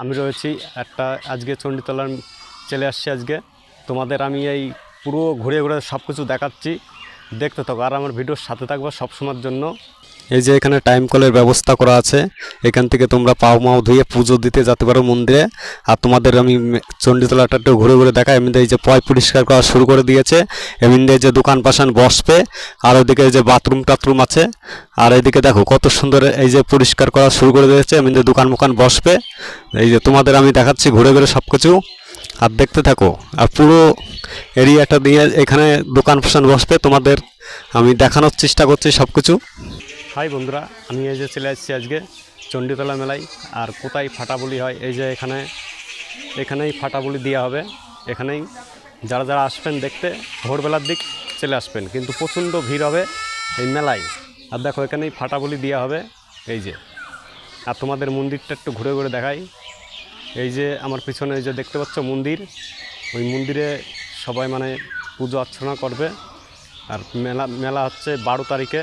আমি রয়েছি একটা আজকে চণ্ডীতলার চলে আসছি আজকে। তোমাদের আমি এই পুরো ঘুরে ঘুরে সব কিছু দেখাচ্ছি। দেখতে থাকো, আর আমার ভিডিওর সাথে থাকব সবসময়ের জন্য। এই যে এখানে টাইম কলের ব্যবস্থা করা আছে, এখান থেকে তোমরা পাও মাও ধুয়ে পুজো দিতে যেতে পারো মন্দিরে। আর তোমাদের আমি মে- চণ্ডীতলাটা একটু ঘুরে ঘুরে দেখা এমনি এই যে পয় পরিষ্কার করা শুরু করে দিয়েছে। এমনি এই যে দোকান পাশান বসবে। আর ওইদিকে যে বাথরুম টাথরুম আছে। আর এইদিকে দেখো কত সুন্দর এই যে পরিষ্কার করা শুরু করে দিয়েছে। এমনি দোকান মোকান বসবে। এই যে তোমাদের আমি দেখাচ্ছি ঘুরে ঘুরে সব কিছু আর দেখতে থাকো। আর পুরো এরিয়াটা দিয়ে এখানে দোকান ফোসান বসবে। তোমাদের আমি দেখানোর চেষ্টা করছি সব কিছু হাই বন্ধুরা, আমি এই যে চলে আসছি আজকে চণ্ডীতলা মেলায়। আর কোথায় ফাটাবলি হয়, এই যে এখানে, এখানেই ফাটাবলি দেওয়া হবে। এখানেই যারা যারা আসবেন দেখতে, ভোরবেলার দিক চলে আসবেন। কিন্তু প্রচণ্ড ভিড় হবে এই মেলায়। আর দেখো, এখানেই ফাটাবলি দেওয়া হবে, এই যে। আর তোমাদের মন্দিরটা একটু ঘুরে ঘুরে দেখাই। এই যে আমার পিছনে এই যে দেখতে পাচ্ছ মন্দির। ওই মন্দিরে সবাই মানে পুজো অর্চনা করবে। আর মেলা মেলা হচ্ছে বারো তারিখে।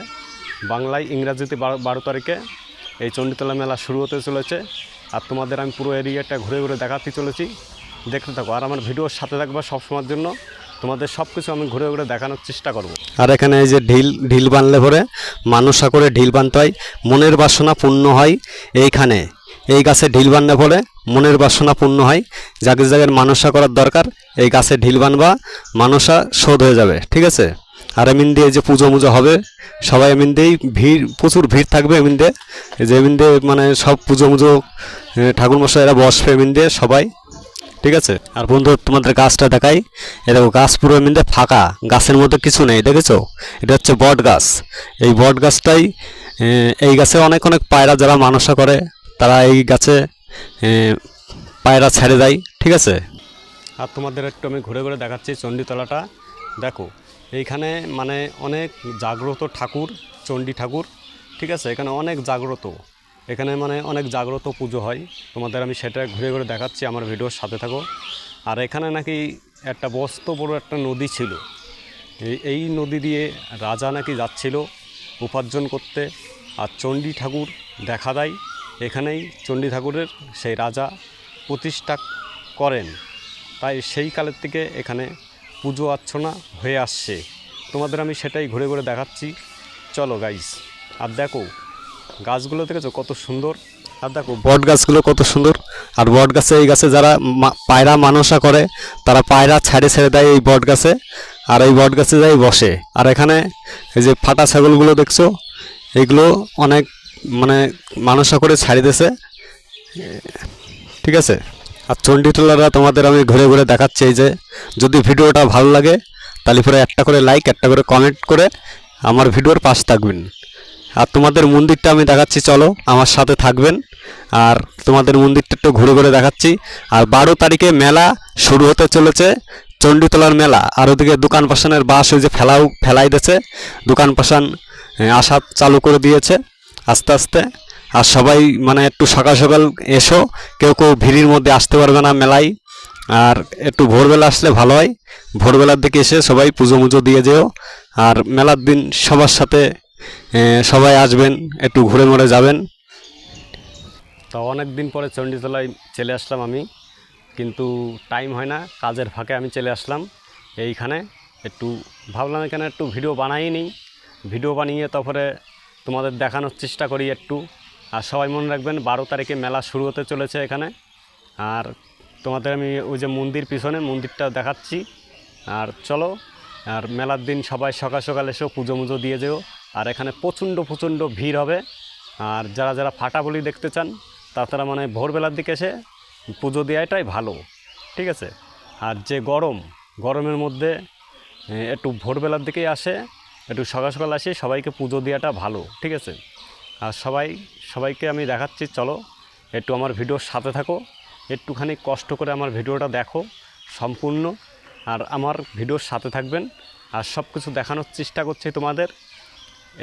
বাংলায় ইংরাজিতে বারো তারিখে এই চণ্ডীতলা মেলা শুরু হতে চলেছে। আর তোমাদের আমি পুরো এরিয়াটা ঘুরে ঘুরে দেখাতে চলেছি। দেখতে থাকো। আর আমার ভিডিওর সাথে থাকবে সবসময়ের জন্য। তোমাদের সব কিছু আমি ঘুরে ঘুরে দেখানোর চেষ্টা করব। আর এখানে এই যে ঢিল ঢিল বানলে পরে মানুষা করে ঢিল বানতে হয়। মনের বাসনা পূর্ণ হয় এইখানে। এই গাছে ঢিল বানলে পরে মনের বাসনা পূর্ণ হয়। যাকে জায়গায় মানসা করার দরকার। এই গাছে ঢিল বানবা, মানসা শোধ হয়ে যাবে। ঠিক আছে? আর এমিন দিয়ে যে পুজো মুজো হবে, সবাই এমিন দিয়েই ভিড়, প্রচুর ভিড় থাকবে এমিন দিয়ে যে এমিন দিয়ে মানে সব পুজো মুজো ঠাকুর মশাইরা বসবে এমিন দিয়ে সবাই। ঠিক আছে? আর বন্ধু, তোমাদের গাছটা দেখাই। এ দেখো, গাছ পুরো এমনিতে ফাঁকা, গাছের মধ্যে কিছু নেই, দেখেছ? এটা হচ্ছে বট গাছ। এই বট গাছটাই এই গাছে অনেক অনেক পায়রা যারা মানসা করে, তারা এই গাছে পায়রা ছেড়ে দেয়। ঠিক আছে? আর তোমাদের একটু আমি ঘুরে ঘুরে দেখাচ্ছি চণ্ডীতলাটা। দেখো, এইখানে মানে অনেক জাগ্রত ঠাকুর, চণ্ডী ঠাকুর, ঠিক আছে? এখানে অনেক জাগ্রত। এখানে মানে অনেক জাগ্রত পুজো হয়। তোমাদের আমি সেটা ঘুরে ঘুরে দেখাচ্ছি, আমার ভিডিওর সাথে থাকো। আর এখানে নাকি একটা বস্ত বড় একটা নদী ছিল। এই নদী দিয়ে রাজা নাকি যাচ্ছিল উপার্জন করতে। আর চণ্ডী ঠাকুর দেখা দেয়। এখানেই চণ্ডী ঠাকুরের সেই রাজা প্রতিষ্ঠা করেন। তাই সেই কালের থেকে এখানে পুজো অর্চনা হয়ে আসছে। তোমাদের আমি সেটাই ঘুরে ঘুরে দেখাচ্ছি। চলো গাইস আর দেখো, গাছগুলো দেখেছ কত সুন্দর? আর দেখো, বট গাছগুলো কত সুন্দর। আর বট গাছে এই গাছে যারা পায়রা মানসা করে, তারা পায়রা ছেড়ে ছেড়ে দেয় এই বট গাছে। আর এই বট গাছে যাই বসে। আর এখানে এই যে ফাটা ছাগলগুলো দেখছ, এগুলো অনেক মানে মানসা করে ছাড়ি দিয়েছে। ঠিক আছে? আর চণ্ডীতলারা তোমাদের আমি ঘুরে ঘুরে দেখাচ্ছি এই যে। যদি ভিডিওটা ভালো লাগে, তাহলে পরে একটা করে লাইক একটা করে কমেন্ট করে আমার ভিডিওর পাশ থাকবেন। আর তোমাদের মন্দিরটা আমি দেখাচ্ছি, চলো আমার সাথে থাকবেন। আর তোমাদের মন্দিরটা একটু ঘুরে ঘুরে দেখাচ্ছি। আর বারো তারিখে মেলা শুরু হতে চলেছে চণ্ডীতলার মেলা। আর ওদিকে দোকান পাশানের বাস ওই যে ফেলাও, ফেলাই দিয়েছে। দোকান পাশান আসা চালু করে দিয়েছে, আস্তে আস্তে। আর সবাই মানে একটু সকাল সকাল এসো। কেউ কেউ ভিড়ির মধ্যে আসতে পারবে না মেলায়। আর একটু ভোরবেলা আসলে ভালো হয়। ভোরবেলার দিকে এসে সবাই পুজো মুজো দিয়ে যেও। আর মেলার দিন সবার সাথে সবাই আসবেন, একটু ঘুরে মরে যাবেন। তো অনেক দিন পরে চণ্ডীতলায় চলে আসলাম আমি। কিন্তু টাইম হয় না, কাজের ফাঁকে আমি চলে আসলাম এইখানে। একটু ভাবলাম এখানে একটু ভিডিও বানাই নিই ভিডিও বানিয়ে তারপরে তোমাদের দেখানোর চেষ্টা করি একটু। আর সবাই মনে রাখবেন বারো তারিখে মেলা শুরু হতে চলেছে এখানে। আর তোমাদের আমি ওই যে মন্দির পিছনে, মন্দিরটা দেখাচ্ছি। আর চলো, আর মেলার দিন সবাই সকাল সকাল এসেও পুজো মুজো দিয়ে যেও। আর এখানে প্রচণ্ড প্রচণ্ড ভিড় হবে। আর যারা যারা ফাটা বলি দেখতে চান তারা মানে ভোরবেলার দিকে এসে পুজো দেওয়াটাই ভালো, ঠিক আছে? আর যে গরম, গরমের মধ্যে একটু ভোরবেলার দিকেই আসে, একটু সকাল সকাল আসে, সবাইকে পুজো দেওয়াটা ভালো, ঠিক আছে? আর সবাই, সবাইকে আমি দেখাচ্ছি, চলো একটু আমার ভিডিওর সাথে থাকো, একটুখানি কষ্ট করে আমার ভিডিওটা দেখো, সম্পূর্ণ। আর আমার ভিডিওর সাথে থাকবেন, আর সব কিছু দেখানোর চেষ্টা করছি তোমাদের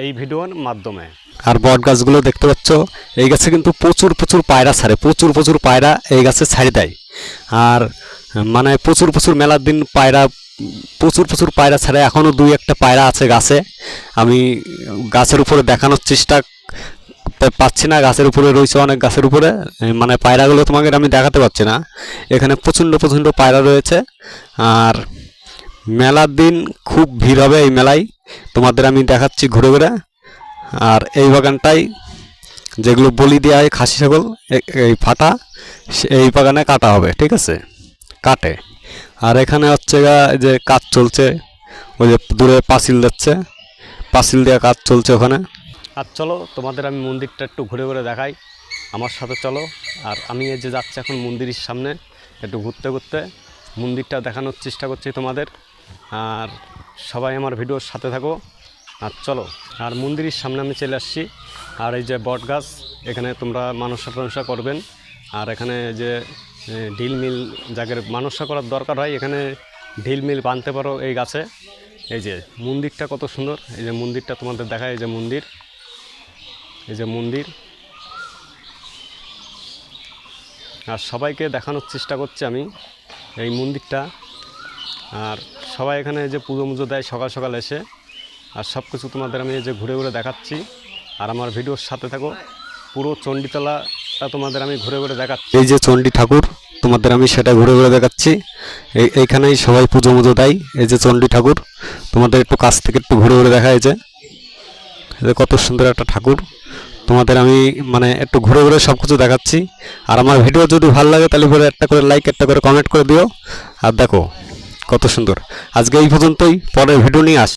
এই ভিডিওর মাধ্যমে। আর বট গাছগুলো দেখতে পাচ্ছ, এই গাছে কিন্তু প্রচুর প্রচুর পায়রা ছাড়ে, প্রচুর প্রচুর পায়রা এই গাছে ছাড়ি দেয়। আর মানে প্রচুর প্রচুর মেলার দিন পায়রা প্রচুর প্রচুর পায়রা ছাড়া। এখনও দুই একটা পায়রা আছে গাছে। আমি গাছের উপরে দেখানোর চেষ্টা পাচ্ছি না। গাছের উপরে রয়েছে অনেক গাছের উপরে। মানে পায়রাগুলো তোমাকে আমি দেখাতে পারছি না। এখানে প্রচণ্ড প্রচণ্ড পায়রা রয়েছে। আর মেলার দিন খুব ভিড় হবে এই মেলায়। তোমাদের আমি দেখাচ্ছি ঘুরে ঘুরে। আর এই বাগানটাই যেগুলো বলি দেওয়া হয় খাসি ছাগল এই ফাটা এই বাগানে কাটা হবে, ঠিক আছে? কাটে। আর এখানে হচ্ছে যে কাজ চলছে, ওই যে দূরে পাঁচিল যাচ্ছে, পাঁচিল দেওয়া কাজ চলছে ওখানে। আর চলো, তোমাদের আমি মন্দিরটা একটু ঘুরে ঘুরে দেখাই। আমার সাথে চলো, আর আমি এই যে যাচ্ছি এখন মন্দিরের সামনে, একটু ঘুরতে ঘুরতে, মন্দিরটা দেখানোর চেষ্টা করছি তোমাদের। আর সবাই আমার ভিডিওর সাথে থাকো, আর চলো, আর মন্দিরের সামনে আমি চলে আসছি। আর এই যে বট গাছ এখানে তোমরা মানসা টানসা করবেন। আর এখানে যে ঢিল মিল যাদের মানসা করার দরকার হয়, এখানে ঢিল মিল বাঁধতে পারো এই গাছে। এই যে মন্দিরটা কত সুন্দর। এই যে মন্দিরটা তোমাদের দেখায়, এই যে মন্দির। এই যে মন্দির। আর সবাইকে দেখানোর চেষ্টা করছি আমি এই মন্দিরটা। আর সবাই এখানে যে পুজো মুজো দেয়, সকাল সকাল এসে। আর সব কিছু তোমাদের আমি এই যে ঘুরে ঘুরে দেখাচ্ছি। আর আমার ভিডিওর সাথে থাকো। পুরো চণ্ডীতলাটা তোমাদের আমি ঘুরে ঘুরে দেখাচ্ছি। এই যে চণ্ডী ঠাকুর, তোমাদের আমি সেটা ঘুরে ঘুরে দেখাচ্ছি। এই এইখানেই সবাই পুজো মুজো দেয়। এই যে চণ্ডী ঠাকুর, তোমাদের একটু কাছ থেকে একটু ঘুরে ঘুরে দেখা হয়েছে এই যে কত সুন্দর একটা ঠাকুর। তোমাদের আমি মানে একটু ঘুরে ঘুরে সব কিছু দেখাচ্ছি। আর আমার ভিডিও যদি ভালো লাগে, তাহলে পরে একটা করে লাইক একটা করে কমেন্ট করে দিও। আর দেখো, কত সুন্দর। আজকে এই পর্যন্তই। পরের ভিডিও নিয়ে আস